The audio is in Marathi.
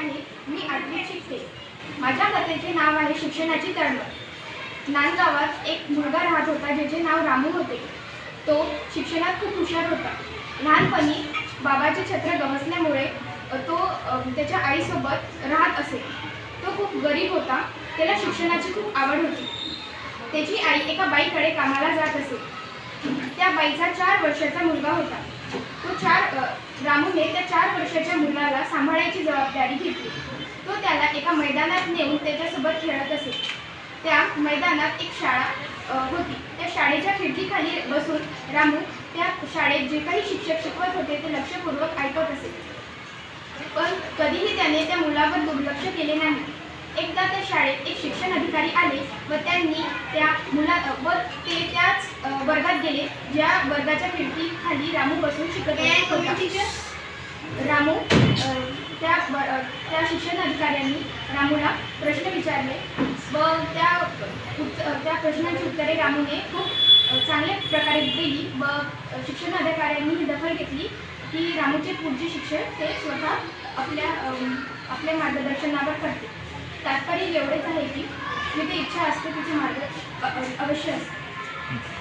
आहे मी आठवीत शिकते माझ्या कथेचे नाव आहे शिक्षणाची तळमळ. नांदगावात एक मुलगा राहत होता ज्याचे नाव रामू होते. तो शिक्षणात खूप हुशार होता. लहानपणी बाबाचे छत्र गमसल्यामुळे तो त्याच्या आईसोबत राहत असे. तो खूप गरीब होता. त्याला शिक्षणाची खूप आवड होती. त्याची आई एका बाईकडे कामाला जात असे. त्या बाईचा चार वर्षाचा मुलगा होता. तो चार रामूने त्या चार वर्षाच्या मुलाला सांभाळायची जबाबदारी एका मैदानात नेऊन त्याच्यासोबत खेळत असे. त्या मैदानात एक शाळा होती. त्या शाळेच्या खिडकीखाली बसून रामू त्या शाळेत जे काही शिक्षक शिकवत होते ते लक्षपूर्वक ऐकत असे. पण कधीही त्याने त्या मुलावर दुर्लक्ष केले नाही. एकदा त्या शाळेत एक शिक्षण अधिकारी आले व त्यांनी त्या मुला व ते त्याच वर्गात गेले ज्या वर्गाच्या खिडकीखाली रामू बसून शिकत होता. त्या ब- त्या शिक्षण अधिकाऱ्यांनी रामूला प्रश्न विचारले व त्या उत् त्या प्रश्नांची उत्तरे रामूने खूप चांगल्या प्रकारे दिली व शिक्षण अधिकाऱ्यांनी ही दखल घेतली की रामूचे पुढचे शिक्षण ते स्वतः आपल्या आपल्या मार्गदर्शनावर करते तात्पर्य एवढेच आहे की तिथे इच्छा असते तिथे मार्ग अवश्य असते.